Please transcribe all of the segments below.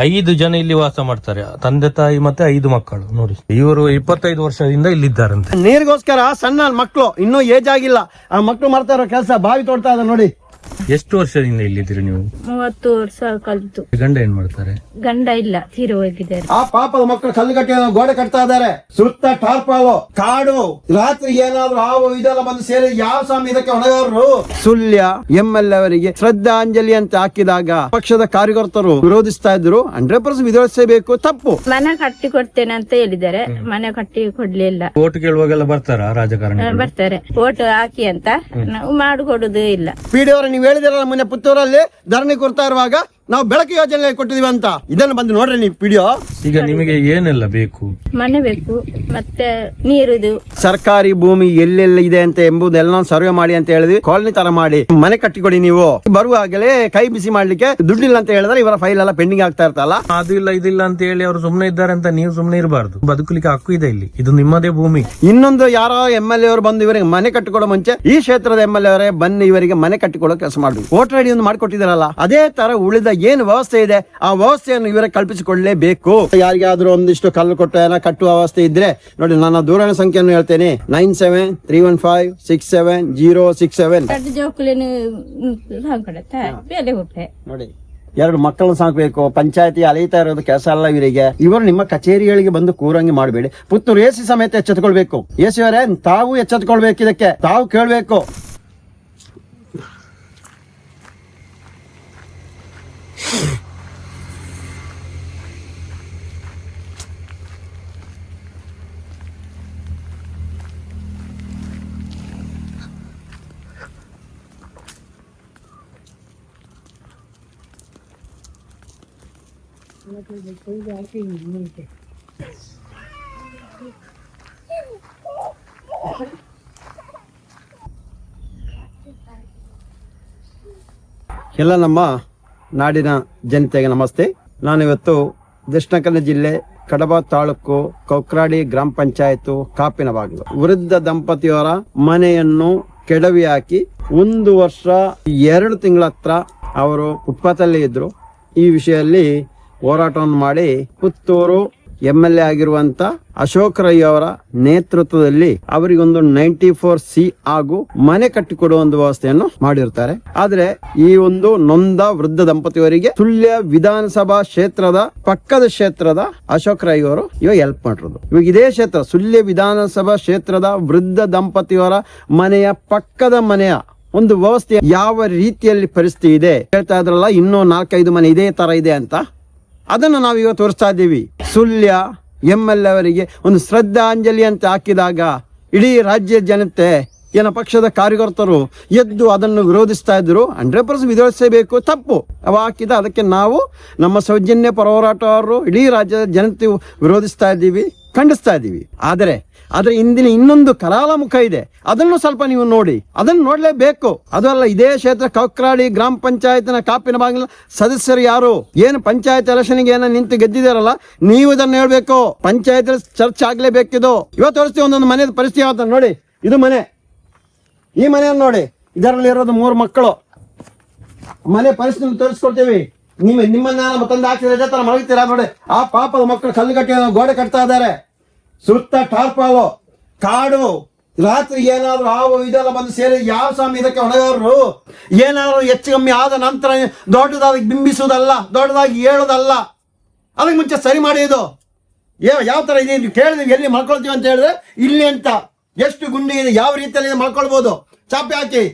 ಐದು ಜನ ಇಲ್ಲಿ ವಾಸ ಮಾಡ್ತಾರೆ. ತಂದೆ, ತಾಯಿ ಮತ್ತೆ ಐದು ಮಕ್ಕಳು. ನೋಡಿ. ಇವರು ಇಪ್ಪತ್ತೈದು ವರ್ಷದಿಂದ ಇಲ್ಲಿದ್ದಾರಂತೆ. ನೀರಿಗೋಸ್ಕರ ಸಣ್ಣ ಮಕ್ಕಳು, ಇನ್ನೂ ಏಜ್ ಆಗಿಲ್ಲ. ಆ ಮಕ್ಕಳು ಮಾಡ್ತಾ ಇರೋ ಕೆಲಸ ಬಾವಿ ತೋಡ್ತಾ ಇದೆ ನೋಡಿ. ಎಷ್ಟು ವರ್ಷದಿಂದ ಇಲ್ಲಿದ್ದೀರಿ ನೀವು? ಮೂವತ್ತು ವರ್ಷ ಕಲ್ತು. ಗಂಡ ಏನ್ ಮಾಡ್ತಾರೆ? ಗಂಡ ಇಲ್ಲ ತೀರಿ ಹೋಗಿದ್ದಾರೆ. ಆ ಪಾಪದ ಮಕ್ಕಳು ಕಲ್ಲು ಕಟ್ಟಿ ಗೋಡೆ ಕಟ್ತಾ ಇದ್ದಾರೆ. ಸುತ್ತ ಟಾರ್ಪಾಲು ಕಾಡು ರಾತ್ರಿ ಏನಾದ್ರು ಹಾವು ಇದೆಲ್ಲ ಬಂದು ಸೇರಿ ಯಾವ ಸ್ವಾಮಿ ಇದಕ್ಕೆ ಹೊಣೆಗಾರರು? ಸುಳ್ಯ ಎಂ ಎಲ್ ಅವರಿಗೆ ಶ್ರದ್ಧಾಂಜಲಿ ಅಂತ ಹಾಕಿದಾಗ ಪಕ್ಷದ ಕಾರ್ಯಕರ್ತರು ವಿರೋಧಿಸ್ತಾ ಇದ್ರು. ಹಂಡ್ರೆಡ್ ಪರ್ಸೆಂಟ್ ವಿರೋಧಿಸಬೇಕು ತಪ್ಪು. ಮನೆ ಕಟ್ಟಿ ಕೊಡ್ತೇನೆ ಅಂತ ಹೇಳಿದ್ದಾರೆ. ಮನೆ ಕಟ್ಟಿ ಕೊಡ್ಲಿಲ್ಲ. ಓಟ್ ಕೇಳುವಾಗೆಲ್ಲ ಬರ್ತಾರ ರಾಜಕಾರಣಿ ಬರ್ತಾರೆ. ಓಟ್ ಹಾಕಿ ಅಂತ ನಾವು ಮಾಡಿಕೊಡುದು ಇಲ್ಲ. ಪಿಡಿಯವರು ನೀವ್ ಹೇಳಿದಿರಲ್ಲ ಮೊನ್ನೆ ಪುತ್ತೂರಲ್ಲಿ ಧರಣಿ ಕೊಡ್ತಾ ಇರುವಾಗ ನಾವು ಬೆಳಕು ಯೋಜನೆ ಕೊಟ್ಟಿದೀವಿ ಅಂತ. ಇದನ್ನ ಬಂದು ನೋಡ್ರಿ ನೀವು ವಿಡಿಯೋ ಈಗ ನಿಮಗೆ ಏನೆಲ್ಲ ಬೇಕು? ಮನೆ ಬೇಕು ಮತ್ತೆ ನೀರಿದು. ಸರ್ಕಾರಿ ಭೂಮಿ ಎಲ್ಲೆಲ್ಲ ಇದೆ ಅಂತ ಎಂಬುದೆಲ್ಲ ಸರ್ವೆ ಮಾಡಿ ಅಂತ ಹೇಳಿದ್ವಿ. ಕಾಲನಿ ತರ ಮಾಡಿ ಮನೆ ಕಟ್ಟಿಕೊಡಿ ನೀವು. ಬರುವಾಗಲೇ ಕೈ ಬಿಸಿ ಮಾಡ್ಲಿಕ್ಕೆ ದುಡ್ಡಿಲ್ಲ ಅಂತ ಹೇಳಿದ್ರೆ ಇವರ ಫೈಲ್ ಎಲ್ಲ ಪೆಂಡಿಂಗ್ ಆಗ್ತಾ ಇರ್ತಲ್ಲ. ಅದು ಇಲ್ಲ ಇದಿಲ್ಲ ಅಂತ ಹೇಳಿ ಅವ್ರು ಸುಮ್ನೆ ಇದ್ದಾರೆ ಅಂತ ನೀವು ಸುಮ್ನೆ ಇರಬಾರ್ದು. ಬದುಕಲಿಕ್ಕೆ ಹಕ್ಕು ಇದೆ ಇಲ್ಲಿ. ಇದು ನಿಮ್ಮದೇ ಭೂಮಿ. ಇನ್ನೊಂದು ಯಾರೋ ಎಂ ಎಲ್ ಎ ಅವರು ಬಂದು ಇವರಿಗೆ ಮನೆ ಕಟ್ಟಿಕೊಡೋ ಮುಂಚೆ ಈ ಕ್ಷೇತ್ರದ ಎಂ ಎಲ್ ಎ ಅವರೇ ಬನ್ನಿ ಇವರಿಗೆ ಮನೆ ಕಟ್ಟಿಕೊಡೋ ಕೆಲಸ ಮಾಡಿ ವೋಟರ್ ಐಡಿ ಒಂದು ಮಾಡ್ಕೊಟ್ಟಿದಾರಲ್ಲ ಅದೇ ತರ ಉಳಿದ ಏನು ವ್ಯವಸ್ಥೆ ಇದೆ ಆ ವ್ಯವಸ್ಥೆಯನ್ನು ಇವರೇ ಕಲ್ಪಿಸಿಕೊಳ್ಳಲೇಬೇಕು ಯಾರಿಗಾದ್ರೂ ಒಂದಿಷ್ಟು ಕಲ್ಲು ಕೊಟ್ಟ ಏನೋ ಕಟ್ಟುವ ವ್ಯವಸ್ಥೆ ಇದ್ರೆ ನೋಡಿ ನನ್ನ ದೂರವಾಣಿ ಸಂಖ್ಯೆಯನ್ನು ಹೇಳ್ತೇನೆ nine seven three one five six seven zero six seven. ನೋಡಿ ಎರಡು ಮಕ್ಕಳನ್ನ ಸಾಕಬೇಕು ಪಂಚಾಯತಿ ಅಲೀತಾ ಇರೋದು ಕೆಲಸ ಅಲ್ಲ ಇವರಿಗೆ. ಇವರು ನಿಮ್ಮ ಕಚೇರಿಗಳಿಗೆ ಬಂದು ಕೂರಂಗಿ ಮಾಡಬೇಡಿ. ಪುತ್ತೂರು ಎಸಿ ಸಮೇತ ಎಚ್ಚೆತ್ಕೊಳ್ಬೇಕು. ಎಸಿ ಅವರೇ ತಾವು ಎಚ್ಚೆತ್ಕೊಳ್ಬೇಕು ಇದಕ್ಕೆ. ತಾವು ಕೇಳಬೇಕು. ಎಲ್ಲ ನಮ್ಮ ನಾಡಿನ ಜನತೆಗೆ ನಮಸ್ತೆ. ನಾನಿವತ್ತು ದಕ್ಷಿಣ ಕನ್ನಡ ಜಿಲ್ಲೆ ಕಡಬ ತಾಲೂಕು ಕೌಕ್ರಾಡಿ ಗ್ರಾಮ ಪಂಚಾಯತ್ ಕಾಪಿನ ಬಾಗಿಲು ವೃದ್ಧ ದಂಪತಿಯವರ ಮನೆಯನ್ನು ಕೆಡವಿ ಹಾಕಿ ಒಂದು ವರ್ಷ ಎರಡು ತಿಂಗಳ ಹತ್ರ ಅವರು ಫುಟ್ಪಾತಲ್ಲಿ ಇದ್ರು. ಈ ವಿಷಯದಲ್ಲಿ ಹೋರಾಟವನ್ನು ಮಾಡಿ ಪುತ್ತೂರು ಎಂ ಎಲ್ ಎ ಆಗಿರುವಂತ ಅಶೋಕ್ ರೈ ಅವರ ನೇತೃತ್ವದಲ್ಲಿ ಅವರಿಗೊಂದು ನೈಂಟಿ ಫೋರ್ ಸಿ ಹಾಗೂ ಮನೆ ಕಟ್ಟಿಕೊಡುವ ಒಂದು ವ್ಯವಸ್ಥೆಯನ್ನು ಮಾಡಿರ್ತಾರೆ. ಆದ್ರೆ ಈ ಒಂದು ನೊಂದ ವೃದ್ಧ ದಂಪತಿಯವರಿಗೆ ಸುಳ್ಯ ವಿಧಾನಸಭಾ ಕ್ಷೇತ್ರದ ಪಕ್ಕದ ಕ್ಷೇತ್ರದ ಅಶೋಕ್ ರೈ ಅವರು ಇವಾಗ ಹೆಲ್ಪ್ ಮಾಡಿರೋದು. ಇವಾಗ ಇದೇ ಕ್ಷೇತ್ರ ಸುಳ್ಯ ವಿಧಾನಸಭಾ ಕ್ಷೇತ್ರದ ವೃದ್ಧ ದಂಪತಿಯವರ ಮನೆಯ ಪಕ್ಕದ ಮನೆಯ ಒಂದು ವ್ಯವಸ್ಥೆ ಯಾವ ರೀತಿಯಲ್ಲಿ ಪರಿಸ್ಥಿತಿ ಇದೆ? ಹೇಳ್ತಾ ಇದ್ರಲ್ಲ, ಇನ್ನೂ ನಾಲ್ಕೈದು ಮನೆ ಇದೇ ತರ ಇದೆ ಅಂತ. ಅದನ್ನು ನಾವು ಇವತ್ತು ತೋರಿಸ್ತಾ ಇದ್ದೀವಿ. ಸುಳ್ಯ ಎಂ ಎಲ್ ಅವರಿಗೆ ಒಂದು ಶ್ರದ್ಧಾಂಜಲಿ ಅಂತ ಹಾಕಿದಾಗ ಇಡೀ ರಾಜ್ಯ ಜನತೆ, ಏನ ಪಕ್ಷದ ಕಾರ್ಯಕರ್ತರು ಎದ್ದು ಅದನ್ನು ವಿರೋಧಿಸ್ತಾ ಇದ್ರು. ಹಂಡ್ರೆಡ್ ಪರ್ಸೆಂಟ್ ವಿರೋಧಿಸಬೇಕು, ತಪ್ಪು. ಅವ ಹಾಕಿದ, ಅದಕ್ಕೆ ನಾವು ನಮ್ಮ ಸೌಜನ್ಯ ಹೋರಾಟಗಾರರು ಇಡೀ ರಾಜ್ಯದ ಜನತೆ ವಿರೋಧಿಸ್ತಾ ಇದ್ದೀವಿ, ಖಂಡಿಸ್ತಾ ಇದ್ದೀವಿ. ಆದರೆ ಆದರೆ ಇಂದಿನ ಇನ್ನೊಂದು ಕಲಾಲ ಮುಖ ಇದೆ. ಅದನ್ನು ಸ್ವಲ್ಪ ನೀವು ನೋಡಿ. ಅದನ್ನು ನೋಡಲೇಬೇಕು. ಅದು ಅಲ್ಲ, ಇದೇ ಕ್ಷೇತ್ರ ಕೌಕ್ರಾಡಿ ಗ್ರಾಮ ಪಂಚಾಯತ್ನ ಕಾಪಿನ ಬಾಗಿಲ ಸದಸ್ಯರು ಯಾರು? ಏನು ಪಂಚಾಯತ್ ಎಲೆಕ್ಷನ್ಗೆ ಏನ ನಿಂತು ಗೆದ್ದಿದಾರಲ್ಲ ನೀವು ಇದನ್ನು ಹೇಳ್ಬೇಕು. ಪಂಚಾಯತ್ ಚರ್ಚ್ ಆಗ್ಲೇಬೇಕಿದು. ಇವತ್ತು ತೋರಿಸ್ತೀವಿ ಒಂದೊಂದು ಮನೆಯ ಪರಿಸ್ಥಿತಿ ಯಾವತ್ತ ನೋಡಿ. ಇದು ಮನೆ. ಈ ಮನೆಯನ್ನು ನೋಡಿ. ಇದರಲ್ಲಿ ಇರೋದು ಮೂರು ಮಕ್ಕಳು. ಮನೆ ಪರಿಸ್ಥಿತಿ ತೋರಿಸ್ಕೊಡ್ತೀವಿ. ನಿಮ್ಮ ನಿಮ್ಮನ್ನ ತಂದು ಹಾಕಿದ್ರೆ ತರ ಮಲಗ್ತೀರಾ ನೋಡಿ. ಆ ಪಾಪದ ಮಕ್ಕಳು ಕಲ್ಲು ಕಟ್ಟಿ ಗೋಡೆ ಕಟ್ತಾ ಇದ್ದಾರೆ. ಸುತ್ತ ಟಾರ್ಪಾಲು ಕಾಡು, ರಾತ್ರಿ ಏನಾದ್ರು ಹಾವು, ಇದೆಲ್ಲ ಬಂದು ಸೇರಿ ಯಾವ ಸ್ವಾಮಿ ಇದಕ್ಕೆ ಹೊಣೆಗಾರರು? ಏನಾದ್ರು ಹೆಚ್ಚು ಕಮ್ಮಿ ಆದ ನಂತರ ದೊಡ್ಡದಾಗಿ ಬಿಂಬಿಸುವುದಲ್ಲ, ದೊಡ್ಡದಾಗಿ ಹೇಳೋದಲ್ಲ ಅದಕ್ಕೆ ಮುಂಚೆ ಸರಿ ಮಾಡಿ ಇದು. ಯಾವ ತರ ಇದೆ ಕೇಳಿದ್ವಿ ಎಲ್ಲಿ ಮಾಡ್ಕೊಳ್ತೀವಿ ಅಂತ ಹೇಳಿದ್ರೆ, ಇಲ್ಲಿ ಅಂತ. ಎಷ್ಟು ಗುಂಡಿ ಇದೆ, ಯಾವ ರೀತಿಯಲ್ಲಿ ಇದೆ ಮಲ್ಕೊಳ್ಬೋದು. ಚಾಪೆ ಹಾಕಿ.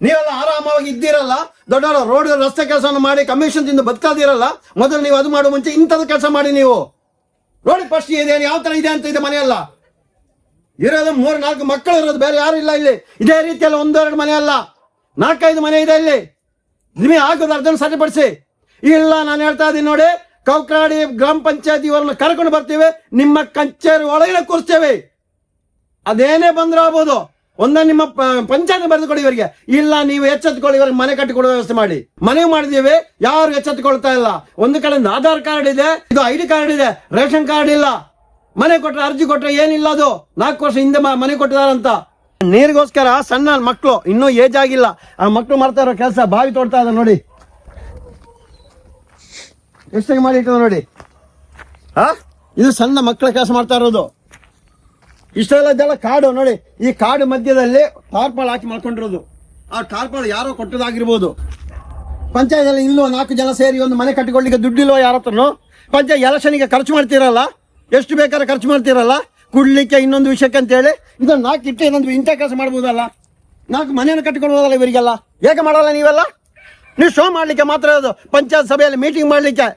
ನೀವೆಲ್ಲ ಆರಾಮವಾಗಿ ಇದ್ದೀರಲ್ಲ ದೊಡ್ಡ ರೋಡ್ ರಸ್ತೆ ಕೆಲಸವನ್ನು ಮಾಡಿ ಕಮಿಷನ್ ತಿಂದು ಬದುಕಾದಿರಲ್ಲ, ಮೊದಲು ನೀವು ಅದು ಮಾಡುವ ಮುಂಚೆ ಇಂಥದ್ದು ಕೆಲಸ ಮಾಡಿ ನೀವು. ನೋಡಿ ಫಸ್ಟ್ ಇದೇನು ಯಾವ ತರ ಇದೆ ಅಂತ ಇದೆ ಮನೆಯಲ್ಲ. ಇರೋದು ಮೂರು, ನಾಲ್ಕು ಮಕ್ಕಳು ಇರೋದು, ಬೇರೆ ಯಾರು ಇಲ್ಲ ಇಲ್ಲಿ. ಇದೇ ರೀತಿಯಲ್ಲಿ ಒಂದೆರಡು ಮನೆ ಅಲ್ಲ. ನಾಲ್ಕೈದು ಮನೆ ಇದೆ ಇಲ್ಲಿ. ನಿಮಗೆ ಆಗೋದು ಅರ್ಧನ ಸರಿಪಡಿಸಿ ಇಲ್ಲ, ನಾನು ಹೇಳ್ತಾ ಇದ್ದೀನಿ ನೋಡಿ, ಕೌಕ್ರಾಡಿ ಗ್ರಾಮ ಪಂಚಾಯತಿ ಇವರನ್ನು ಕರ್ಕೊಂಡು ಬರ್ತೀವಿ, ನಿಮ್ಮ ಕಂಚೇರಿ ಒಳಗಡೆ ಕೂರಿಸ್ತೇವೆ. ಅದೇನೇ ಬಂದ್ರೆ ಆಗ್ಬೋದು. ಒಂದ ನಿಮ್ಮ ಪಂಚಾಯತ್ ಬರೆದು ಕೊಡಿ ಇವರಿಗೆ. ಇಲ್ಲ, ನೀವು ಎಚ್ಚೆತ್ಕೊಳ್ಳಿ, ಇವರಿಗೆ ಮನೆ ಕಟ್ಟಿಕೊಡುವ ವ್ಯವಸ್ಥೆ ಮಾಡಿ. ಮನೆ ಮಾಡಿದೀವಿ ಯಾರು ಎಚ್ಚೆತ್ಕೊಳ್ತಾ ಇಲ್ಲ. ಒಂದು ಕಡೆ ಆಧಾರ್ ಕಾರ್ಡ್ ಇದೆ, ಇದು ಐ ಡಿ ಕಾರ್ಡ್ ಇದೆ, ರೇಷನ್ ಕಾರ್ಡ್ ಇಲ್ಲ. ಮನೆ ಕೊಟ್ರೆ ಅರ್ಜಿ ಕೊಟ್ರೆ ಏನಿಲ್ಲ ಅದು. ನಾಲ್ಕು ವರ್ಷ ಹಿಂದೆ ಮನೆ ಕೊಟ್ಟಿದಾರಂತ ನೀರಿಗೋಸ್ಕರ ಸಣ್ಣ ಮಕ್ಕಳು ಇನ್ನೂ ಏಜ್ ಆಗಿಲ್ಲ. ಆ ಮಕ್ಕಳು ಮಾಡ್ತಾ ಇರೋ ಕೆಲಸ ಬಾವಿ ತೋಡ್ತಾ ಇದೆ ನೋಡಿ. ಎಷ್ಟಾಗಿ ಮಾಡಿ ನೋಡಿ. ಹಾ ಇದು ಸಣ್ಣ ಮಕ್ಕಳ ಕೆಲಸ ಮಾಡ್ತಾ ಇರೋದು. ಇಷ್ಟೆಲ್ಲ ಇದೆಲ್ಲ ಕಾಡು ನೋಡಿ, ಈ ಕಾಡು ಮಧ್ಯದಲ್ಲಿ ಟಾರ್ಪಾಲ್ ಹಾಕಿ ಮಾಡ್ಕೊಂಡಿರೋದು ಆ ಟಾರ್ಪಾಲ್ ಯಾರೋ ಕೊಟ್ಟದಾಗಿರ್ಬೋದು. ಪಂಚಾಯತ್ ಇಲ್ಲೋ ನಾಲ್ಕು ಜನ ಸೇರಿ ಒಂದು ಮನೆ ಕಟ್ಟಿಕೊಳ್ಳಿಕ್ಕೆ ದುಡ್ಡಿಲ್ವೋ ಯಾರ ಹತ್ರನು? ಪಂಚಾಯತ್ ಎಲೆಕ್ಷನ್ಗೆ ಖರ್ಚು ಮಾಡ್ತೀರಲ್ಲ? ಎಷ್ಟು ಬೇಕಾದ್ರೆ ಖರ್ಚು ಮಾಡ್ತೀರಲ್ಲ? ಕುಡ್ಲಿಕ್ಕೆ ಇನ್ನೊಂದು ವಿಷಯಕ್ಕೆ ಅಂತೇಳಿ, ಇದನ್ನ ನಾಲ್ಕು ಇಟ್ಟು ಇನ್ನೊಂದು ಇಂಥ ಕೆಲಸ ಮಾಡ್ಬೋದಲ್ಲ? ನಾಲ್ಕು ಮನೆಯನ್ನು ಕಟ್ಟಿಕೊಳ್ಬೋದಲ್ಲ ಇವರಿಗೆಲ್ಲ? ಹೇಗೆ ಮಾಡಲ್ಲ ನೀವೆಲ್ಲ? ನೀವು ಶೋ ಮಾಡಲಿಕ್ಕೆ ಮಾತ್ರ ಅದು ಪಂಚಾಯತ್ ಸಭೆಯಲ್ಲಿ ಮೀಟಿಂಗ್ ಮಾಡ್ಲಿಕ್ಕೆ.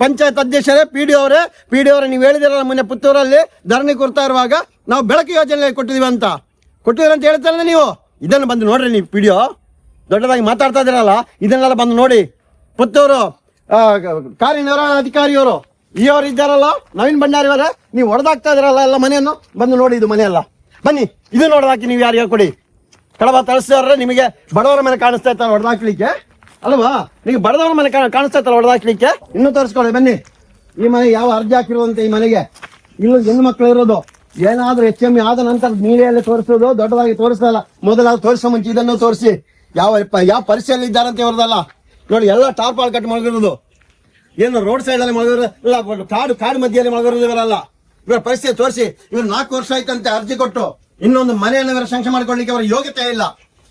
ಪಂಚಾಯತ್ ಅಧ್ಯಕ್ಷರೇ ಪಿ ಡಿ ಅವರೇ ಪಿ ಡಿ ಅವರೇ, ನೀವು ಹೇಳಿದಿರಲ್ಲ ಮೊನ್ನೆ ಪುತ್ತೂರಲ್ಲಿ ಧರಣಿ ಕೊಡ್ತಾ ಇರುವಾಗ, ನಾವು ಬೆಳಕು ಯೋಜನೆ ಕೊಟ್ಟಿದ್ದೀವಿ ಅಂತ. ಕೊಟ್ಟಿದ್ದೀರ ಅಂತ ಹೇಳ್ತಾರಲ್ಲ ನೀವು? ಇದನ್ನು ಬಂದು ನೋಡ್ರಿ ನೀವು ಪಿ ದೊಡ್ಡದಾಗಿ ಮಾತಾಡ್ತಾ ಇದ್ದೀರಲ್ಲ, ಇದನ್ನೆಲ್ಲ ಬಂದು ನೋಡಿ. ಪುತ್ತೂರು ಕಾರ್ಯನಿರ್ವಹಣಾ ಅಧಿಕಾರಿಯವರು ಈ ಅವರು ಇದ್ದಾರಲ್ಲ, ನವೀನ್ ಭಂಡಾರಿ ಅವರೇ, ನೀವು ಹೊಡೆದಾಗ್ತಾ ಇದ್ದೀರಲ್ಲ ಎಲ್ಲ ಮನೆಯನ್ನು, ಬಂದು ನೋಡಿ ಇದು ಮನೆಯಲ್ಲ. ಬನ್ನಿ, ಇದು ನೋಡ್ದಾಕಿ ನೀವು ಯಾರಿಗೆ ಕೊಡಿ. ಕಡಬ ತಳಿಸಿದವ್ರೆ, ನಿಮಗೆ ಬಡವರ ಮೇಲೆ ಕಾಣಿಸ್ತಾ ಇರ್ತಾರೆ ಹೊಡೆದಾಕ್ಲಿಕ್ಕೆ. ಅಲ್ವಾ ನಿಮಗೆ ಬಡದವ್ರ ಮನೆ ಕಾಣಿಸ್ತಾ ಇತ್ತಲ್ಲ ಹೊಡೆದಾಕ್ಲಿಕ್ಕೆ ಇನ್ನೂ ತೋರಿಸ್ಕೊಳ್ಳಿ, ಬನ್ನಿ. ಈ ಮನೆ ಯಾವ ಅರ್ಜಿ ಹಾಕಿರುವಂತೆ ಈ ಮನೆಗೆ? ಇಲ್ಲೂ ಹೆಣ್ಣು ಮಕ್ಕಳು ಇರೋದು. ಏನಾದ್ರೂ ಎಚ್ ಎಂ ಆದ ನಂತರ ಮೀಡಿಯಲ್ಲಿ ತೋರಿಸೋದು, ದೊಡ್ಡದಾಗಿ ತೋರಿಸಲ್ಲ ಮೊದಲಾದ ತೋರಿಸೋ ಮುಂಚೆ ಇದನ್ನು ತೋರಿಸಿ. ಯಾವ ಯಾವ ಪರಿಸ್ಥಿತಿಯಲ್ಲಿ ಇದ್ದಾರಂತ ಇವ್ರದಲ್ಲ ನೋಡಿ, ಎಲ್ಲ ಟಾರ್ಪಾಲ್ ಕಟ್ ಮಲಗಿರೋದು. ಏನು ರೋಡ್ ಸೈಡ್ ಅಲ್ಲಿ ಇಲ್ಲ ಕಾಡು ಕಾಡು ಮಧ್ಯದಲ್ಲಿ ಮಳಗಿರೋದು ಇವರಲ್ಲ. ಇವರ ಪರಿಸ್ಥಿತಿ ತೋರಿಸಿ. ಇವರು ನಾಲ್ಕು ವರ್ಷ ಆಯ್ತಂತೆ ಅರ್ಜಿ ಕೊಟ್ಟು. ಇನ್ನೊಂದು ಮನೆಯನ್ನು ಇವರ ಸಂಕ್ಷೆ ಮಾಡ್ಕೊಳ್ಳಿಕ್ಕೆ ಅವರ ಯೋಗ್ಯತೆ ಇಲ್ಲ.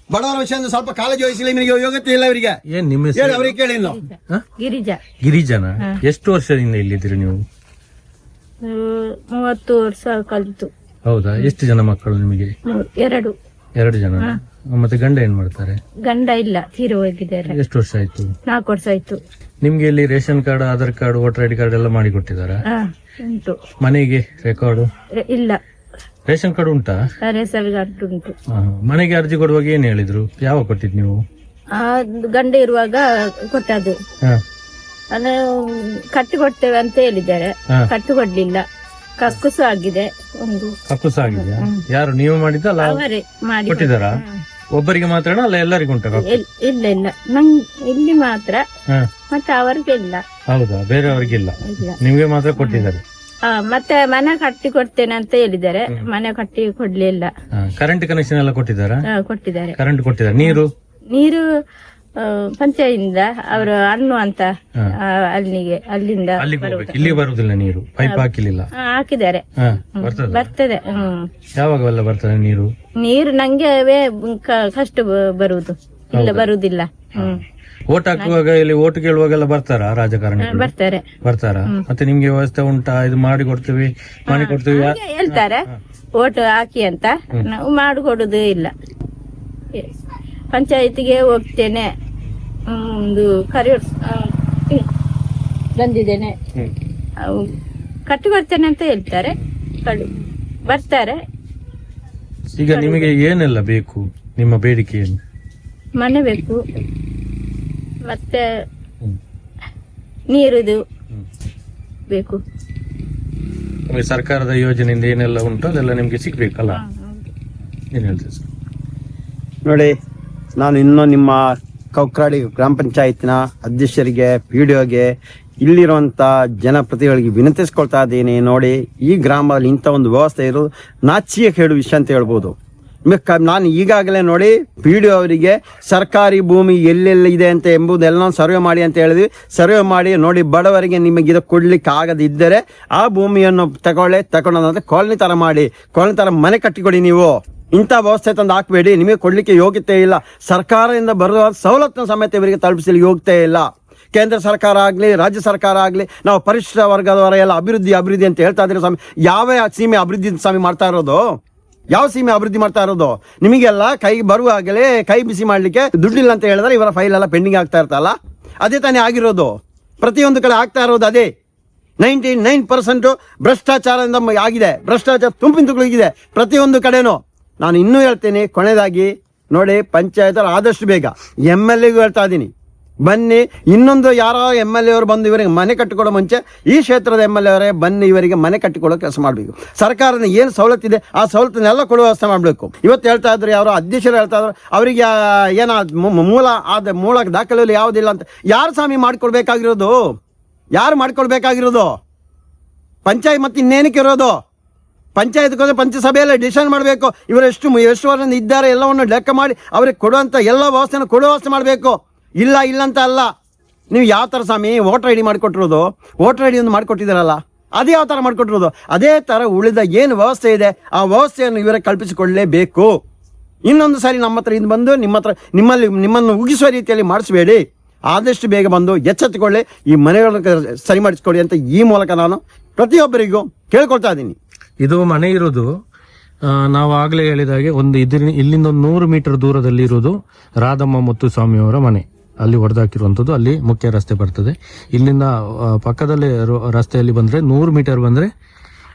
ಬಡವರ ವಿಷಯ ಸ್ವಲ್ಪ ಕಾಳಜಿ ವಹಿಸಲಿ ನಿಮಗೆ ಯೋಗ್ಯತೆ ಇಲ್ಲ ಇವರಿಗೆ ಏನ್ ನಿಮ್ಮ ಹೇಳಿ ಹೆಸರು? ಅವರಿಗೆ ಕೇಳಿ ಇನ್ನು. ಹ? ಗಿರಿಜಾ. ಗಿರಿಜನ? ಎಷ್ಟು ವರ್ಷದಿಂದ ಇಲ್ಲಿದ್ದೀರಿ ನೀವು? ಹ್ಮ್, ಮೂವತ್ತು ವರ್ಷ ಕಲಿತು. ಹೌದಾ? ಎಷ್ಟು ಜನ ಮಕ್ಕಳು ನಿಮಗೆ? ಎರಡು. ಎರಡು ಜನ? ಮತ್ತೆ ಗಂಡ ಏನ್ ಮಾಡ್ತಾರೆ? ಗಂಡ ಇಲ್ಲ ತೀರು ಹೋಗಿದ್ದಾರೆ. ಎಷ್ಟು ವರ್ಷ ಆಯ್ತು? ನಾಲ್ಕು ವರ್ಷ ಆಯ್ತು. ನಿಮ್ಗೆ ಇಲ್ಲಿ ration card Aadhaar card voter ID card ಎಲ್ಲ ಮಾಡಿ ಕೊಟ್ಟಿದಾರ ಹಾ ಉಂಟು. ಮನೆಗೆ ರೆಕಾರ್ಡ್ ಇಲ್ಲ. ರೇಷನ್ ಕಾರ್ಡ್ ಉಂಟಾ? ರೇಷನ್ ಕಾರ್ಡ್ ಉಂಟು. ಮನೆಗೆ ಅರ್ಜಿ ಕೊಡುವಾಗ ಏನ್ ಹೇಳಿದ್ರು? ಯಾವ ಕೊಟ್ಟಿದ್ ನೀವು? ಆ ಗಂಡ ಇರುವಾಗ ಕೊಟ್ಟದ್ದು. ಹ, ಅಂದ್ರೆ ಕಟ್ಟಿ ಕೊಡ್ತೇವೆ ಅಂತ ಹೇಳಿದ್ದಾರೆ. ಹಾ. ಕಟ್ಟು ಕೊಡ್ಲಿಲ್ಲ. ಕಕ್ಕುಸು ಆಗಿದೆ ಒಂದು. ಕಕ್ಕುಸ ಆಗಿದೆ ಯಾರು ನೀವು ಮಾಡಿದ್ದ ಅಲ್ಲ? ಅವರೇ ಮಾಡಿ ಕೊಟ್ಟಿದ್ದಾರಾ? ಒಬ್ಬರಿಗೆ ಮಾತ್ರ ಅಲ್ಲ ಎಲ್ಲರಿಗೂ ಉಂಟಾ ಕಕ್ಕು? ಇಲ್- ಇಲ್ಲ ಇಲ್ಲ. ನಂಗ್ ಇಲ್ಲಿ ಮಾತ್ರ. ಹ, ಮತ್ತೆ ಅವ್ರಿಗೆ ಇಲ್ಲ ಹೌದಾ? ಬೇರೆಯವ್ರಿಗಿಲ್ಲ. ಇಲ್ಲ. ನಿಮ್ಗೆ ಮಾತ್ರ ಕೊಟ್ಟಿದ್ದಾರೆ. ಮತ್ತೆ ಮನೆ ಕಟ್ಟಿ ಕೊಡ್ತೇನೆ ಅಂತ ಹೇಳಿದ್ದಾರೆ. ಮನೆ ಕಟ್ಟಿ ಕೊಡ್ಲಿಲ್ಲ. ಕರೆಂಟ್ ಕನೆಕ್ಷನ್ ಎಲ್ಲ ಕೊಟ್ಟಿದ್ದಾರೆ? ಕೊಟ್ಟಿದ್ದಾರೆ. ಕರೆಂಟ್ ಕೊಟ್ಟಿದ್ದಾರೆ? ನೀರು? ನೀರು ಪಂಚಾಯಿಂದ ಅವರು ಅಣ್ಣು ಅಂತ ಅಲ್ಲಿಗೆ ಅಲ್ಲಿಂದ ಇಲ್ಲಿ ಬರುವುದಿಲ್ಲ ನೀರು? ಪೈಪ್ ಹಾಕಿಲಿಲ್ಲ? ಹಾಕಿದ್ದಾರೆ. ಬರ್ತದೆ? ಯಾವಾಗವೆಲ್ಲ ಬರ್ತದೆ ನೀರು? ನೀರು ನಂಗೆ ಕಷ್ಟ ಬರುವುದು. ಇಲ್ಲ ಬರುವುದಿಲ್ಲ. ಹ್ಮ್. ಓಟ್ ಹಾಕುವಾಗ ಇಲ್ಲಿ ಓಟ್ ಕೇಳುವಾಗೆಲ್ಲ ಬರ್ತಾರಾ ರಾಜಕಾರಣಿ ಬರ್ತಾರೆ. ಬರ್ತಾರಾ? ಮತ್ತೆ ನಿಮ್ಗೆ ವ್ಯವಸ್ಥೆ ಉಂಟಾ? ಇದು ಮಾಡಿ ಕೊಡ್ತೀವಿ ಮಾಡಿ ಕೊಡ್ತೀವಿ. ಹಾಗೆ ಹೇಳ್ತಾರೆ. ಓಟ್ ಹಾಕಿ ಅಂತ. ನಾವು ಮಾಡಿಕೊಡುದು ಇಲ್ಲ. ಪಂಚಾಯತಿಗೆ ಹೋಗ್ತೇನೆ. ಹ್ಮ್, ಒಂದು ಕರೆಯೋ ಬಂದಿದ್ದೇನೆ. ಹ್ಮ್. ಅವು ಕಟ್ಟಿ ಕೊಡ್ತೇನೆ ಅಂತ ಹೇಳ್ತಾರೆ. ಕಳು- ಬರ್ತಾರೆ. ಈಗ ನಿಮಗೆ ಏನೆಲ್ಲ ಬೇಕು? ನಿಮ್ಮ ಬೇಡಿಕೆ ಏನು ಮನೆ ಬೇಕು. ಮತ್ತೆ. ನೀರುದು ಬೇಕು. ನಿಮಗೆ ಸರ್ಕಾರದ ಯೋಜನೆಯಿಂದ ಏನೆಲ್ಲ ಉಂಟು ಅದೆಲ್ಲ ನಿಮ್ಗೆ ಸಿಗ್ಬೇಕಲ್ಲ? ಏನ್ ಹೇಳ್ತೀರಿ ಸರ್. ನೋಡಿ ನಾನು ಇನ್ನೂ ನಿಮ್ಮ ಕೌಕ್ರಾಡಿ ಗ್ರಾಮ ಪಂಚಾಯತ್ನ ಅಧ್ಯಕ್ಷರಿಗೆ ಪಿ ಡಿ ಒಗೆ ಇಲ್ಲಿರುವಂಥ ಜನಪ್ರತಿಗಳಿಗೆ ವಿನಂತಿಸ್ಕೊಳ್ತಾ ಇದ್ದೀನಿ. ನೋಡಿ ಈ ಗ್ರಾಮದಲ್ಲಿ ಇಂಥ ಒಂದು ವ್ಯವಸ್ಥೆ ಇರೋದು ನಾಚಿಯ ಕೇಳು ವಿಷಯ ಅಂತ ಹೇಳ್ಬೋದು. ನಾನು ಈಗಾಗಲೇ ನೋಡಿ ಪಿ ಡಿ ಅವರಿಗೆ ಸರ್ಕಾರಿ ಭೂಮಿ ಎಲ್ಲೆಲ್ಲಿ ಇದೆ ಅಂತ ಎಂಬುದೆಲ್ಲ ಸರ್ವೆ ಮಾಡಿ ಅಂತ ಹೇಳಿದ್ವಿ. ಸರ್ವೆ ಮಾಡಿ ನೋಡಿ ಬಡವರಿಗೆ ನಿಮಗೆ ಇದು ಕೊಡ್ಲಿಕ್ಕೆ ಆಗದಿದ್ದರೆ ಆ ಭೂಮಿಯನ್ನು ತಗೊಳ್ಳಿ ತಗೊಂಡಂದ್ರೆ ಕಾಲನಿ ತರ ಮಾಡಿ, ಕಾಲನಿ ತರ ಮನೆ ಕಟ್ಟಿಕೊಡಿ ನೀವು. ಇಂಥ ವ್ಯವಸ್ಥೆ ತಂದು ಹಾಕಬೇಡಿ. ನಿಮಗೆ ಕೊಡಲಿಕ್ಕೆ ಯೋಗ್ಯತೆ ಇಲ್ಲ. ಸರ್ಕಾರದಿಂದ ಬರುವ ಸವಲತ್ತಿನ ಸಮೇತ ಇವರಿಗೆ ತಲುಪಿಸಲು ಯೋಗ್ಯತೆ ಇಲ್ಲ. ಕೇಂದ್ರ ಸರ್ಕಾರ ಆಗಲಿ, ರಾಜ್ಯ ಸರ್ಕಾರ ಆಗಲಿ, ನಾವು ಪರಿಶಿಷ್ಟ ವರ್ಗದವರ ಎಲ್ಲ ಅಭಿವೃದ್ಧಿ ಅಭಿವೃದ್ಧಿ ಅಂತ ಹೇಳ್ತಾ ಇದ್ರೆ ಸ್ವಾಮಿ. ಯಾವ ಸೀಮೆ ಅಭಿವೃದ್ಧಿ ಸ್ವಾಮಿ ಮಾಡ್ತಾ ಇರೋದು? ಯಾವ ಸೀಮೆ ಅಭಿವೃದ್ಧಿ ಮಾಡ್ತಾ ಇರೋದು? ನಿಮಗೆಲ್ಲ ಕೈ ಬರುವಾಗಲೇ ಕೈ ಬಿಸಿ ಮಾಡಲಿಕ್ಕೆ ದುಡ್ಡಿಲ್ಲ ಅಂತ ಹೇಳಿದ್ರೆ ಇವರ ಫೈಲ್ ಎಲ್ಲ ಪೆಂಡಿಂಗ್ ಆಗ್ತಾ ಇರ್ತಲ್ಲ ಅದೇ ತಾನೇ ಆಗಿರೋದು. ಪ್ರತಿಯೊಂದು ಕಡೆ ಆಗ್ತಾ ಇರೋದು ಅದೇ. ನೈಂಟಿ ನೈನ್ ಪರ್ಸೆಂಟು ಭ್ರಷ್ಟಾಚಾರದಿಂದ ಆಗಿದೆ. ಭ್ರಷ್ಟಾಚಾರ ತುಂಬಿನ ತುಳುಗಿದೆ ಪ್ರತಿಯೊಂದು ಕಡೆನೂ. ನಾನು ಇನ್ನೂ ಹೇಳ್ತೀನಿ ಕೊನೆಯದಾಗಿ ನೋಡಿ ಪಂಚಾಯತ್ ಆದಷ್ಟು ಬೇಗ ಎಂ ಎಲ್ ಎಗೂ ಹೇಳ್ತಾ ಇದ್ದೀನಿ. ಬನ್ನಿ, ಇನ್ನೊಂದು ಯಾರೋ ಎಂ ಎಲ್ ಎ ಅವರು ಬಂದು ಇವರಿಗೆ ಮನೆ ಕಟ್ಟಿಕೊಡೋ ಮುಂಚೆ ಈ ಕ್ಷೇತ್ರದ ಎಂ ಎಲ್ ಎ ಬನ್ನಿ, ಇವರಿಗೆ ಮನೆ ಕಟ್ಟಿಕೊಡೋ ಕೆಲಸ ಮಾಡಬೇಕು. ಸರ್ಕಾರದ ಏನು ಸವಲತ್ತಿದೆ ಆ ಸವಲತ್ತನ್ನೆಲ್ಲ ಕೊಡುವ ವ್ಯವಸ್ಥೆ ಮಾಡಬೇಕು. ಇವತ್ತು ಹೇಳ್ತಾ ಇದ್ರು, ಯಾರೋ ಅಧ್ಯಕ್ಷರು ಹೇಳ್ತಾ ಇದ್ರು, ಅವರಿಗೆ ಏನ ಮೂಲ ಆದ, ಮೂಲ ದಾಖಲೆಯಲ್ಲಿ ಯಾವುದಿಲ್ಲ ಅಂತ. ಯಾರು ಸ್ವಾಮಿ ಮಾಡಿಕೊಡ್ಬೇಕಾಗಿರೋದು? ಯಾರು ಮಾಡ್ಕೊಳ್ಬೇಕಾಗಿರೋದು ಪಂಚಾಯತ್ ಮತ್ತೆ ಇನ್ನೇನಕ್ಕೆ ಇರೋದು? ಪಂಚಾಯತ್ ಹೋದ್ರೆ ಪಂಚಸಭೆಯಲ್ಲಿ ಡಿಸಿಷನ್ ಮಾಡಬೇಕು. ಇವರು ಎಷ್ಟು ಎಷ್ಟು ವರ್ಷದಿಂದ ಇದ್ದಾರೆ, ಎಲ್ಲವನ್ನು ಲೆಕ್ಕ ಮಾಡಿ ಅವ್ರಿಗೆ ಕೊಡುವಂಥ ಎಲ್ಲ ವ್ಯವಸ್ಥೆನ ಕೊಡುವ ವ್ಯವಸ್ಥೆ ಮಾಡಬೇಕು. ಇಲ್ಲ ಇಲ್ಲ ಅಂತ ಅಲ್ಲ. ನೀವು ಯಾವ ಥರ ಸ್ವಾಮಿ ವೋಟರ್ ಐ ಡಿ ಮಾಡಿಕೊಟ್ಟಿರೋದು? ವೋಟರ್ ಐ ಡಿ ಒಂದು ಮಾಡಿಕೊಟ್ಟಿದ್ದೀರಲ್ಲ, ಅದೇ ಯಾವ ಥರ ಮಾಡಿಕೊಟ್ಟಿರೋದು? ಅದೇ ಥರ ಉಳಿದ ಏನು ವ್ಯವಸ್ಥೆ ಇದೆ, ಆ ವ್ಯವಸ್ಥೆಯನ್ನು ಇವರೇ ಕಲ್ಪಿಸಿಕೊಳ್ಳಲೇಬೇಕು ಇನ್ನೊಂದು ಸಾರಿ ನಮ್ಮ ಹತ್ರ ಇದು ಬಂದು, ನಿಮ್ಮ ಹತ್ರ, ನಿಮ್ಮಲ್ಲಿ, ನಿಮ್ಮನ್ನು ಉಗಿಸುವ ರೀತಿಯಲ್ಲಿ ಮಾಡಿಸಬೇಡಿ. ಆದಷ್ಟು ಬೇಗ ಬಂದು ಎಚ್ಚೆತ್ತುಕೊಳ್ಳಿ, ಈ ಮನೆಗಳನ್ನು ಸರಿ ಮಾಡಿಸ್ಕೊಳ್ಳಿ ಅಂತ ಈ ಮೂಲಕ ನಾನು ಪ್ರತಿಯೊಬ್ಬರಿಗೂ ಕೇಳ್ಕೊಳ್ತಾ ಇದ್ದೀನಿ. ಇದು ಮನೆ ಇರೋದು ನಾವು ಆಗಲೇ ಹೇಳಿದ ಹಾಗೆ ಒಂದು ಇದರಿಂದ ಇಲ್ಲಿಂದ ಒಂದು ನೂರು ಮೀಟರ್ ದೂರದಲ್ಲಿ ಇರೋದು ರಾಧಮ್ಮ ಮತ್ತು ಸ್ವಾಮಿಯವರ ಮನೆ. ಅಲ್ಲಿ ಹೊಡೆದಾಕಿರುವಂಥದ್ದು ಅಲ್ಲಿ ಮುಖ್ಯ ರಸ್ತೆ ಬರ್ತದೆ. ಇಲ್ಲಿಂದ ಪಕ್ಕದಲ್ಲಿ ರಸ್ತೆಯಲ್ಲಿ ಬಂದ್ರೆ ನೂರು ಮೀಟರ್ ಬಂದ್ರೆ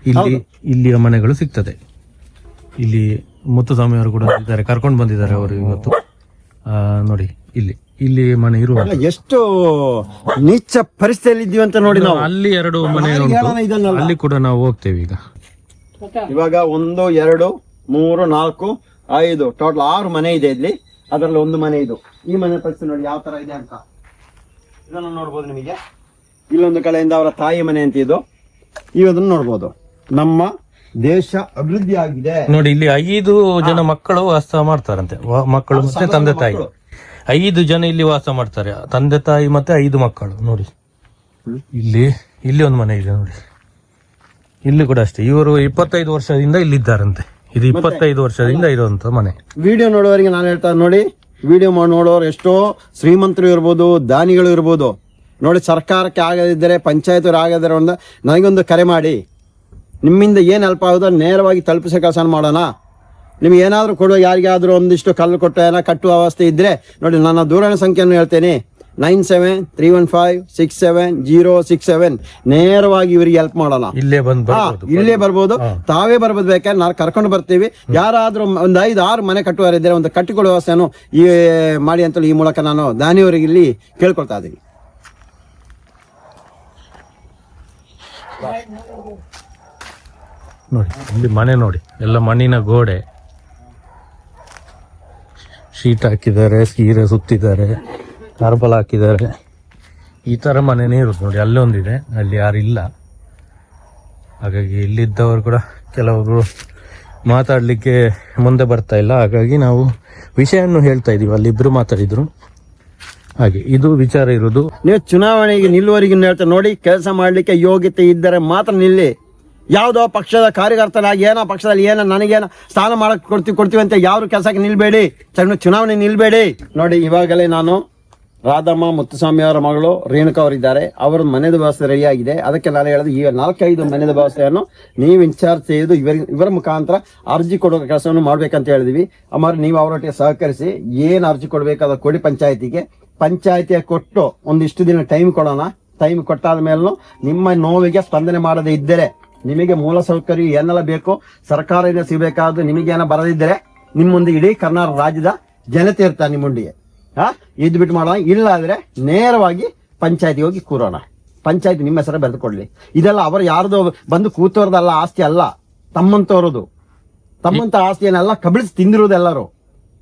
ಇಲ್ಲಿ ಇಲ್ಲಿಯ ಮನೆಗಳು ಸಿಗ್ತದೆ. ಇಲ್ಲಿ ಮುತ್ತುಸ್ವಾಮಿಯವರು ಕೂಡ ಇದ್ದಾರೆ ಕರ್ಕೊಂಡು ಬಂದಿದ್ದಾರೆ ಅವರು ಇವತ್ತು. ಆ, ನೋಡಿ ಇಲ್ಲಿ ಇಲ್ಲಿ ಮನೆ ಇರುವ ಅಲ್ಲ, ಎಷ್ಟು ನೀಚ ಪರಿಸ್ಥಿತಿಯಲ್ಲಿ ಇದ್ದೀವಿ ಅಂತ ನೋಡಿ ನಾವು. ಅಲ್ಲಿ ಎರಡು ಮನೆ? ಅಲ್ಲಿ ಕೂಡ ನಾವು ಹೋಗ್ತೇವೆ ಈಗ. ಇವಾಗ ಒಂದು ಎರಡು ಮೂರು ನಾಲ್ಕು ಐದು ಟೋಟಲ್ ಆರು ಮನೆ ಇದೆ ಇಲ್ಲಿ. ಅದರಲ್ಲಿ ಒಂದು ಮನೆ ಇದು. ಈ ಮನೆ ಪರಿಸ್ಥಿತಿ ನೋಡಿ ಯಾವ ತರ ಇದೆ ಅಂತ. ಇದನ್ನು ನೋಡ್ಬೋದು ನಿಮಗೆ. ಇಲ್ಲೊಂದು ಕಡೆಯಿಂದ ಅವರ ತಾಯಿ ಮನೆ ಅಂತ ಇದು. ಇವದನ್ನು ನೋಡ್ಬೋದು. ನಮ್ಮ ದೇಶ ಅಭಿವೃದ್ಧಿ ಆಗಿದೆ ನೋಡಿ ಇಲ್ಲಿ ಐದು ಜನ ಮಕ್ಕಳು ವಾಸ ಮಾಡ್ತಾರಂತೆ. ವ- ಮಕ್ಕಳು ಮತ್ತೆ ತಂದೆ ತಾಯಿ. ಐದು ಜನ ಇಲ್ಲಿ ವಾಸ ಮಾಡ್ತಾರೆ. ತಂದೆ ತಾಯಿ ಮತ್ತೆ ಐದು ಮಕ್ಕಳು. ನೋಡಿ. ಇಲ್ಲಿ ಇಲ್ಲಿ ಒಂದು ಮನೆ ಇದೆ ನೋಡಿ. ಇಲ್ಲಿ ಕೂಡ ಅಷ್ಟೇ. ಇವರು ಇಪ್ಪತ್ತೈದು ವರ್ಷದಿಂದ ಇಲ್ಲಿದ್ದಾರಂತೆ. ಇದು ಇಪ್ಪತ್ತೈದು ವರ್ಷದಿಂದ ಇರುವಂತ ಮನೆ. ವಿಡಿಯೋ ನೋಡುವವರಿಗೆ ನಾನು ಹೇಳ್ತಾ ನೋಡಿ ವಿಡಿಯೋ ಮಾಡಿ ನೋಡೋರು ಎಷ್ಟೋ ಶ್ರೀಮಂತರು ಇರ್ಬೋದು ದಾನಿಗಳು ಇರ್ಬೋದು. ನೋಡಿ ಸರ್ಕಾರಕ್ಕೆ ಆಗದಿದ್ದರೆ ಪಂಚಾಯತ್ ಆಗದಿರೋ ಒಂದು ನನಗೊಂದು ಕರೆ ಮಾಡಿ. ನಿಮ್ಮಿಂದ ಏನು ಹೆಲ್ಪ್ ಆಗುತ್ತೋ ನೇರವಾಗಿ ತಲುಪಿಸೋ ಕೆಲಸ ಮಾಡೋಣ. ನಿಮ್ಗೆ ಏನಾದರೂ ಕೊಡುವ ಯಾರಿಗಾದರೂ ಒಂದಿಷ್ಟು ಕಲ್ಲು ಕೊಟ್ಟು ಏನೋ ಕಟ್ಟುವ ಅವಸ್ಥೆ ಇದ್ದರೆ ನೋಡಿ ನನ್ನ ದೂರವಾಣಿ ಸಂಖ್ಯೆಯನ್ನು ಹೇಳ್ತೇನೆ. Nine seven three one five six seven zero six seven. ನೇರವಾಗಿ ಇವರಿಗೆ ಹೆಲ್ಪ್ ಮಾಡೋಣ ಇಲ್ಲೇ ಬಂದು ಇಲ್ಲೇ ಬರ್ಬೋದು. ತಾವೇ ಬರ್ಬೋದು ಬೇಕಾದ್ರೆ ನಾವು ಕರ್ಕೊಂಡು ಬರ್ತೀವಿ. ಯಾರಾದ್ರೂ ಒಂದು ಐದು ಆರು ಮನೆ ಕಟ್ಟುವರಿದ್ದರೆ ಒಂದು ಕಟ್ಟಿಕೊಳ್ಳುವ ವ್ಯವಸ್ಥೆಯನ್ನು ಈ ಮಾಡಿ ಅಂತ ಈ ಮೂಲಕ ನಾನು ದಾನಿಯವರಿಗೆ ಇಲ್ಲಿ ಕೇಳ್ಕೊಳ್ತಾ ಇದ್ದೀನಿ. ನೋಡಿ ಇಲ್ಲಿ ಮನೆ ನೋಡಿ ಎಲ್ಲ ಮಣ್ಣಿನ ಗೋಡೆ. ಶೀಟ್ ಹಾಕಿದ್ದಾರೆ ಸೀರೆ ಸುತ್ತಿದ್ದಾರೆ. ಕಾರ್ಬಲ್ ಹಾಕಿದ್ದಾರೆ. ಈ ತರ ಮನೆನೇ ಇರುತ್ತೆ ನೋಡಿ ಅಲ್ಲೊಂದಿದೆ ಅಲ್ಲಿ ಯಾರು ಇಲ್ಲ. ಹಾಗಾಗಿ ಇಲ್ಲಿದ್ದವರು ಕೂಡ ಕೆಲವರು ಮಾತಾಡಲಿಕ್ಕೆ ಮುಂದೆ ಬರ್ತಾ ಇಲ್ಲ. ಹಾಗಾಗಿ ನಾವು ವಿಷಯವನ್ನು ಹೇಳ್ತಾ ಇದೀವಿ ಅಲ್ಲಿ ಇಬ್ರು ಮಾತಾಡಿದ್ರು. ಹಾಗೆ, ಇದು ವಿಚಾರ ಇರೋದು. ನೀವು ಚುನಾವಣೆಗೆ ನಿಲ್ಲುವರಿಗೆ ಹೇಳ್ತಾರೆ ನೋಡಿ, ಕೆಲಸ ಮಾಡಲಿಕ್ಕೆ ಯೋಗ್ಯತೆ ಇದ್ದರೆ ಮಾತ್ರ ನಿಲ್ಲಿ. ಯಾವುದೋ ಪಕ್ಷದ ಕಾರ್ಯಕರ್ತರಾಗಿ ಏನೋ, ಪಕ್ಷದಲ್ಲಿ ಏನೋ, ನನಗೇನೋ ಸ್ಥಾನ ಮಾಡಕ್ಕೆ ಕೊಡ್ತೀವಿ ಕೊಡ್ತೀವಿ ಅಂತ ಯಾರು ಕೆಲಸಕ್ಕೆ ನಿಲ್ಬೇಡಿ. ಚುನ- ಚುನಾವಣೆ ನಿಲ್ಬೇಡಿ. ನೋಡಿ, ಇವಾಗಲೇ ನಾನು ರಾಧಮ್ಮ ಮುತ್ತುಸ್ವಾಮಿ ಅವರ ಮಗಳು ರೇಣುಕಾ ಅವರಿದ್ದಾರೆ. ಅವರ ಮನೆದ ವ್ಯವಸ್ಥೆ ರೆಡಿ ಆಗಿದೆ ಅದಕ್ಕೆ ನಾನು ಹೇಳಿದೆ ಈಗ ನಾಲ್ಕೈದು ಮನೆದ ವ್ಯವಸ್ಥೆಯನ್ನು ನೀವು ಇನ್ಚಾರ್ಜ್ ತೆಗೆದು ಇವರ ಇವರ ಮುಖಾಂತರ ಅರ್ಜಿ ಕೊಡುವ ಕೆಲಸವನ್ನು ಮಾಡ್ಬೇಕಂತ ಹೇಳಿದ್ವಿ. ಅಮ್ಮ ನೀವು ಅವರೊಟ್ಟಿಗೆ ಸಹಕರಿಸಿ ಏನು ಅರ್ಜಿ ಕೊಡಬೇಕಾದ ಕೊಡಿ ಪಂಚಾಯತಿಗೆ. ಪಂಚಾಯತಿಯ ಕೊಟ್ಟು ಒಂದಿಷ್ಟು ದಿನ ಟೈಮ್ ಕೊಡೋಣ. ಟೈಮ್ ಕೊಟ್ಟಾದ ಮೇಲೂ ನಿಮ್ಮ ನೋವಿಗೆ ಸ್ಪಂದನೆ ಮಾಡದೇ ಇದ್ದರೆ, ನಿಮಗೆ ಮೂಲ ಸೌಕರ್ಯ ಏನೆಲ್ಲ ಬೇಕು, ಸರ್ಕಾರದಿಂದ ಸಿಗಬೇಕಾದ್ರು ನಿಮಗೇನೋ ಬರದಿದ್ದರೆ ನಿಮ್ಮೊಂದು ಮುಂದೆ ಇಡೀ ಕರ್ನಾಟಕ ರಾಜ್ಯದ ಜನತೆ ಇರ್ತಾರೆ ನಿಮ್ಮ ಮುಂದಿಗೆ ಹಾ ಇದ್ ಬಿಟ್ಟು ಮಾಡೋಣ. ಇಲ್ಲ ಆದ್ರೆ ನೇರವಾಗಿ ಪಂಚಾಯತಿ ಹೋಗಿ ಕೂರೋಣ. ಪಂಚಾಯತಿ ನಿಮ್ಮ ಹೆಸರ ಬರೆದುಕೊಳ್ಳಿ ಇದೆಲ್ಲ ಅವರು ಯಾರ್ದು ಬಂದು ಕೂತೋರ್ದಲ್ಲ ಆಸ್ತಿ ಅಲ್ಲ. ತಮ್ಮಂತವ್ರದು ತಮ್ಮಂತ ಆಸ್ತಿಯನ್ನೆಲ್ಲ ಕಬಳಿಸಿ ತಿಂದಿರೋದು ಎಲ್ಲರೂ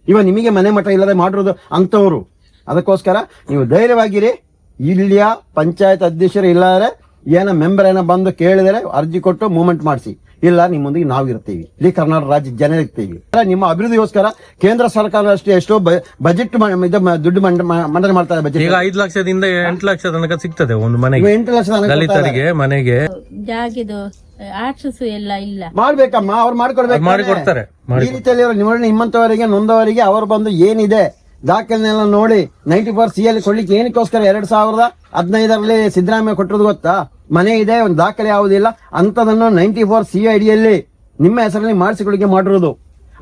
ಇವ ನಿಮಗೆ ಮನೆ ಮಠ ಇಲ್ಲದೆ ಮಾಡಿರೋದು ಅಂತವರು ಅದಕ್ಕೋಸ್ಕರ ನೀವು ಧೈರ್ಯವಾಗಿರಿ. ಇಲ್ಲಿಯ ಪಂಚಾಯತ್ ಅಧ್ಯಕ್ಷರು ಇಲ್ಲಾದ್ರೆ ಏನೋ ಮೆಂಬರ್ ಏನೋ ಬಂದು ಕೇಳಿದರೆ ಅರ್ಜಿ ಕೊಟ್ಟು ಮೂವ್ಮೆಂಟ್ ಮಾಡಿಸಿ. ಇಲ್ಲ ನಿಮ್ಮೊಂದಿಗೆ ನಾವು ಇರ್ತೀವಿ. ಇಡೀ ಕರ್ನಾಟಕ ರಾಜ್ಯ ಜನ ಇರ್ತೀವಿ. ನಿಮ್ಮ ಅಭಿವೃದ್ಧಿಗೋಸ್ಕರ ಕೇಂದ್ರ ಸರ್ಕಾರ ಅಷ್ಟೇ ಎಷ್ಟೋ ಬಜೆಟ್ ದುಡ್ಡು ಮಂಡನೆ ಮಾಡ್ತಾರೆ ಬಜೆಟ್ ಈಗ ಐದು ಲಕ್ಷದಿಂದ ಎಂಟು ಲಕ್ಷ ತನಕ ಸಿಗ್ತದೆ ಒಂದು ಮನೆಗೆ. ಎಂಟು ಲಕ್ಷ ದಲಿತರಿಗೆ ಮನೆಗೆ. ಜಾಗಿದು ಆರ್ಟ್ಸ್ ಎಲ್ಲ ಇಲ್ಲ. ಮಾಡ್ಬೇಕಮ್ಮ ಅವ್ರು ಮಾಡ್ಕೊಡ್ಬೇಕು ಮಾಡಿಕೊಡ್ತಾರೆ ಈ ರೀತಿಯಲ್ಲಿ ಅವ್ರು ನಿಮ್ಮ ನಿಮ್ಮಂತವರಿಗೆ ನೊಂದವರಿಗೆ ಅವರು ಬಂದು ಏನಿದೆ ದಾಖಲೆನೆಲ್ಲ ನೋಡಿ ನೈಂಟಿ ಫೋರ್ ಸಿ ಅಲ್ಲಿ ಕೊಡ್ಲಿಕ್ಕೆ ಏನಕ್ಕೋಸ್ಕರ ಎರಡ್ ಸಾವಿರದ ಹದಿನೈದರಲ್ಲಿ ಸಿದ್ದರಾಮಯ್ಯ ಕೊಟ್ಟಿರೋದು ಗೊತ್ತಾ? ಮನೆ ಇದೆ ಒಂದು ದಾಖಲೆ ಯಾವುದಿಲ್ಲ ಅಂಥದನ್ನು ನೈಂಟಿ ಫೋರ್ ಸಿ ಐಡಿಯಲ್ಲಿ ನಿಮ್ಮ ಹೆಸರಲ್ಲಿ ಮಾಡಿಸಿಕೊಳ್ಳಿಕ್ಕೆ ಮಾಡಿರೋದು.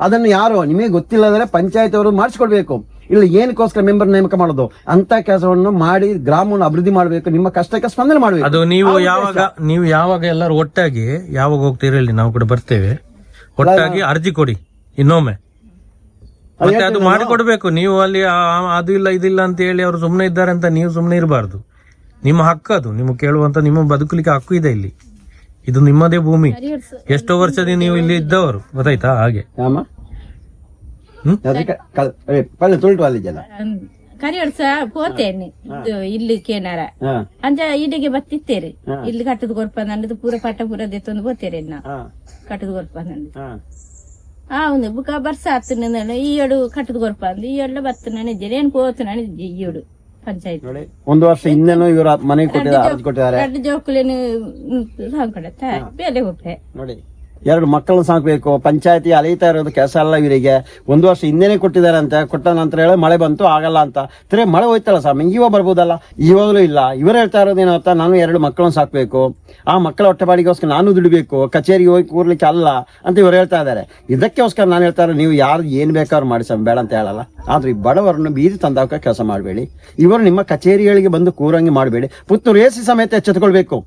ಅದನ್ನು ಯಾರು ನಿಮಗೆ ಗೊತ್ತಿಲ್ಲದ್ರೆ ಪಂಚಾಯತ್ ಅವರು ಮಾಡಿಸ್ಕೊಡ್ಬೇಕು. ಇಲ್ಲ ಏನಕ್ಕೋಸ್ಕರ ಮೆಂಬರ್ ನೇಮಕ ಮಾಡೋದು? ಅಂತ ಕೆಲಸವನ್ನು ಮಾಡಿ ಗ್ರಾಮವನ್ನು ಅಭಿವೃದ್ಧಿ ಮಾಡಬೇಕು ನಿಮ್ಮ ಕಷ್ಟಕ್ಕೆ ಸ್ಪಂದನೆ ಮಾಡಬೇಕು. ಅದು ನೀವು ಯಾವಾಗ ನೀವು ಯಾವಾಗ ಎಲ್ಲರೂ ಒಟ್ಟಾಗಿ ಯಾವಾಗ ಹೋಗ್ತೀರಿ ಹೇಳಿ ನಾವು ಕೂಡ ಬರ್ತೇವೆ. ಒಟ್ಟಾಗಿ ಅರ್ಜಿ ಕೊಡಿ ಇನ್ನೊಮ್ಮೆ. ಮತ್ತೆ ಅದು ಮಾಡಿಕೊಡ್ಬೇಕು. ನೀವು ಅಲ್ಲಿ ಅದು ಇಲ್ಲ ಇದಿಲ್ಲ ಅಂತ ಹೇಳಿ ಅವರು ಸುಮ್ಮನೆ ಇದ್ದಾರೆ ಅಂತ ನೀವು ಸುಮ್ಮನೆ ಇರಬಾರ್ದು. ನಿಮ್ಮ ಹಕ್ಕು ಅದು ನಿಮಗೆ ಕೇಳುವಂತ ನಿಮ್ಮ ಬದುಕಲಿಕ್ಕೆ ಹಕ್ಕು ಇದೆ ಇಲ್ಲಿ ಇದು ನಿಮ್ಮದೇ ಭೂಮಿ ಎಷ್ಟೋ ವರ್ಷದಿಂದ ನೀವು ಇಲ್ಲಿ ಇದ್ದವರು ಗೊತ್ತಾಯ್ತಾ ಹಾಗೆ ಆಮ ಹ್ಮ್? ಅದಕ್ಕೆ ಕ- ಏ, ಪಲ್ಲೆ ತುಳ್ಟು ಅಲ್ಲಿ ಜನ ಕರಿಯಡ್ಸ ಪೋತೇನೆ ಇಲ್ಲಿ ಕೇನಾರ ಹಾ ಅಂಚ ಇಲ್ಲಿಗೆ ಬತ್ತಿತ್ತೇರಿ ಇಲ್ಲಿ ಕಟ್ಟದ ಗೊರ್ಪ ನನ್ನದು ಪೂರ ಪಟ್ಟ ಪೂರ ದೆತ್ತೊಂದು ಬೋತೇರಿ ನಾ ಹಾ ಕಟ್ಟದ ಗೊರ್ಪ ನಂದು ಹಾ అవును బుక బర్స అత్తున్నాను ఈ ఏడు కట్టుదు కొరపంది ఈ ఏడులో బతున్నాను ఇద్దరు నేను పోతున్నాను ఈ ఏడు ಪಂಚಾಯತ್. ನೋಡಿ ಒಂದು ವರ್ಷ ಹಿಂದೆನೂ ಇವರು ಮನೆಗೆ ಕೊಟ್ಟಿದ್ದಾರೆ ಅರ್ಜಿ ಕೊಟ್ಟಿದ್ದಾರೆ. ಎರಡು ಜೋಕುಲೇನು ಸಾಂಕೊಡತ್ತ ಬೇಲೆ ಹೋಗ್ರೆ ನೋಡಿ. ಎರಡು ಮಕ್ಕಳನ್ನ ಸಾಕಬೇಕು, ಪಂಚಾಯತಿ ಅಲೀತಾ ಇರೋದು ಕೆಲಸ ಅಲ್ಲ ಇವರಿಗೆ. ಒಂದು ವರ್ಷ ಹಿಂದೆನೇ ಕೊಟ್ಟಿದ್ದಾರೆ ಅಂತ ಕೊಟ್ಟ ನಂತರ ಹೇಳಿ ಮಳೆ ಬಂತು, ಆಗಲ್ಲ ಅಂತ. ತಿರೆ ಮಳೆ ಹೋಯ್ತಲ್ಲ ಸ್ವಾಮಿ ಇವಾಗ ಬರ್ಬೋದಲ್ಲ? ಇವಾಗಲೂ ಇಲ್ಲ. ಇವರು ಹೇಳ್ತಾ ಇರೋದು ಅಂತ ನಾನು ಎರಡು ಮಕ್ಕಳನ್ನ ಸಾಕಬೇಕು. ಆ ಮಕ್ಕಳ ಹೊಟ್ಟೆಪಾಡಿಗೋಸ್ಕರ ನಾನು ದುಡಿಬೇಕು. ಕಚೇರಿಗೆ ಹೋಗಿ ಕೂರ್ಲಿಕ್ಕೆ ಅಲ್ಲ ಅಂತ ಇವರು ಹೇಳ್ತಾ ಇದ್ದಾರೆ. ಇದಕ್ಕೋಸ್ಕರ ನಾನು ಹೇಳ್ತಾ ಇರೋ ನೀವು ಯಾರು ಏನು ಬೇಕಾದ್ರೂ ಮಾಡಿ ಸ್ವಾಮಿ ಬೇಡ ಅಂತ ಹೇಳಲ್ಲ. ಆದ್ರೆ ಈ ಬಡವರನ್ನು ಬೀದಿ ತಂದಾಕ ಕೆಲಸ ಮಾಡಬೇಡಿ. ಇವರು ನಿಮ್ಮ ಕಚೇರಿಗಳಿಗೆ ಬಂದು ಕೂರಂಗಿ ಮಾಡಬೇಡಿ. ಪುತ್ತೂರು ಎಸಿ ಸಮೇತ ಎಚ್ಚೆತ್ಕೊಳ್ಬೇಕು.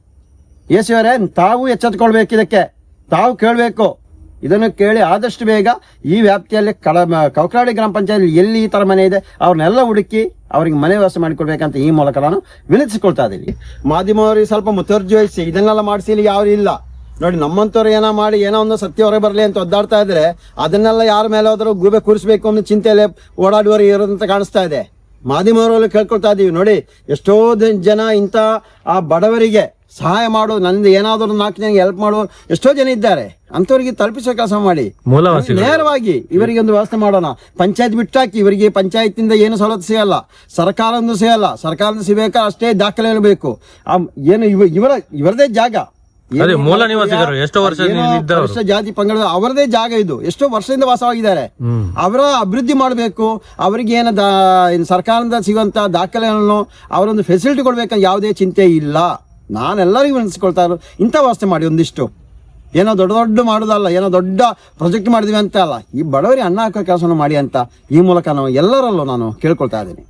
ಯೇಸುವರೇ ತಾವು ಎಚ್ಚೆತ್ಕೊಳ್ಬೇಕು ಇದಕ್ಕೆ. ತಾವು ಕೇಳಬೇಕು. ಇದನ್ನು ಕೇಳಿ ಆದಷ್ಟು ಬೇಗ ಈ ವ್ಯಾಪ್ತಿಯಲ್ಲಿ ಕಡ ಕೌಕ್ರಾಡಿ ಗ್ರಾಮ ಪಂಚಾಯತ್ ಎಲ್ಲಿ ಈ ಥರ ಮನೆ ಇದೆ, ಅವ್ರನ್ನೆಲ್ಲ ಹುಡುಕಿ ಅವ್ರಿಗೆ ಮನೆ ವ್ಯವಸ್ಥೆ ಮಾಡಿಕೊಡ್ಬೇಕಂತ ಈ ಮೂಲಕ ನಾನು ವಿನಂತಿಸಿಕೊಳ್ತಾ ಇದ್ದೀನಿ. ಮಾಧ್ಯಮವ್ರಿಗೆ ಸ್ವಲ್ಪ ಮುತುವರ್ಜಿ ವಹಿಸಿ ಇದನ್ನೆಲ್ಲ ಮಾಡಿಸಿ ಇಲ್ಲಿ ಯಾರು ಇಲ್ಲ. ನೋಡಿ, ನಮ್ಮಂಥವ್ರು ಏನೋ ಮಾಡಿ, ಏನೋ ಒಂದು ಸತ್ಯ ಹೊರಗೆ ಬರಲಿ ಅಂತ ಒದ್ದಾಡ್ತಾ ಇದ್ರೆ ಅದನ್ನೆಲ್ಲ ಯಾರ ಮೇಲೆ ಹೋದರೂ ಗೂಬೆ ಕೂರಿಸ್ಬೇಕು ಅನ್ನೋ ಚಿಂತೆಯಲ್ಲಿ ಓಡಾಡುವವರು ಇರೋದಂತ ಕಾಣಿಸ್ತಾ ಇದೆ. ಮಾಧ್ಯಮವರಲ್ಲಿ ಕೇಳ್ಕೊಳ್ತಾ ಇದ್ದೀವಿ ನೋಡಿ, ಎಷ್ಟೋ ಜನ ಇಂಥ ಆ ಬಡವರಿಗೆ ಸಹಾಯ ಮಾಡು ನಂದು ಏನಾದರೂ ನಾಲ್ಕು ಜನಕ್ಕೆ ಹೆಲ್ಪ್ ಮಾಡು. ಎಷ್ಟೋ ಜನ ಇದ್ದಾರೆ. ಅಂಥವ್ರಿಗೆ ತಲುಪಿಸೋ ಕೆಲಸ ಮಾಡಿ. ನೇರವಾಗಿ ಇವರಿಗೆ ಒಂದು ವ್ಯವಸ್ಥೆ ಮಾಡೋಣ. ಪಂಚಾಯತ್ ಬಿಟ್ಟಾಕಿ ಇವರಿಗೆ ಪಂಚಾಯತ್ನಿಂದ ಏನು ಸವಲತ್ತು ಸಿಗಲ್ಲ. ಸರ್ಕಾರದಿಂದ ಸಿಗಲ್ಲ. ಸರ್ಕಾರದಿಂದ ಸಿಗಬೇಕಾ ಅಷ್ಟೇ ದಾಖಲೆ ಬೇಕು ಆ ಏನು ಇವ ಇವರ ಇವರದೇ ಜಾಗ. ಮೂಲ ನಿವಾಸಿಗರು ಎಷ್ಟೋ ವರ್ಷ ಜಾತಿ ಪಂಗಡ ಅವರದೇ ಜಾಗ ಇದು. ಎಷ್ಟೋ ವರ್ಷದಿಂದ ವಾಸವಾಗಿದ್ದಾರೆ. ಅವರ ಅಭಿವೃದ್ಧಿ ಮಾಡಬೇಕು. ಅವರಿಗೆ ಏನ ಸರ್ಕಾರದಿಂದ ಸಿಗುವಂತ ದಾಖಲೆಗಳನ್ನು ಅವರೊಂದು ಫೆಸಿಲಿಟಿ ಕೊಡ್ಬೇಕಂತ ಯಾವುದೇ ಚಿಂತೆ ಇಲ್ಲ. ನಾನೆಲ್ಲರಿಗೂ ಅನಿಸ್ಕೊಳ್ತಾ ಇರೋ ಇಂಥ ವ್ಯವಸ್ಥೆ ಮಾಡಿ ಒಂದಿಷ್ಟು. ಏನೋ ದೊಡ್ಡ ದೊಡ್ಡ ಮಾಡೋದಲ್ಲ, ಏನೋ ದೊಡ್ಡ ಪ್ರಾಜೆಕ್ಟ್ ಮಾಡಿದ್ವಿ ಅಂತ ಅಲ್ಲ, ಈ ಬಡವರಿಗೆ ಅನ್ನ ಹಾಕೋ ಕೆಲಸವನ್ನು ಮಾಡಿ ಅಂತ ಈ ಮೂಲಕ ನಾವು ಎಲ್ಲರಲ್ಲೂ ನಾನು ಕೇಳ್ಕೊಳ್ತಾ ಇದ್ದೀನಿ.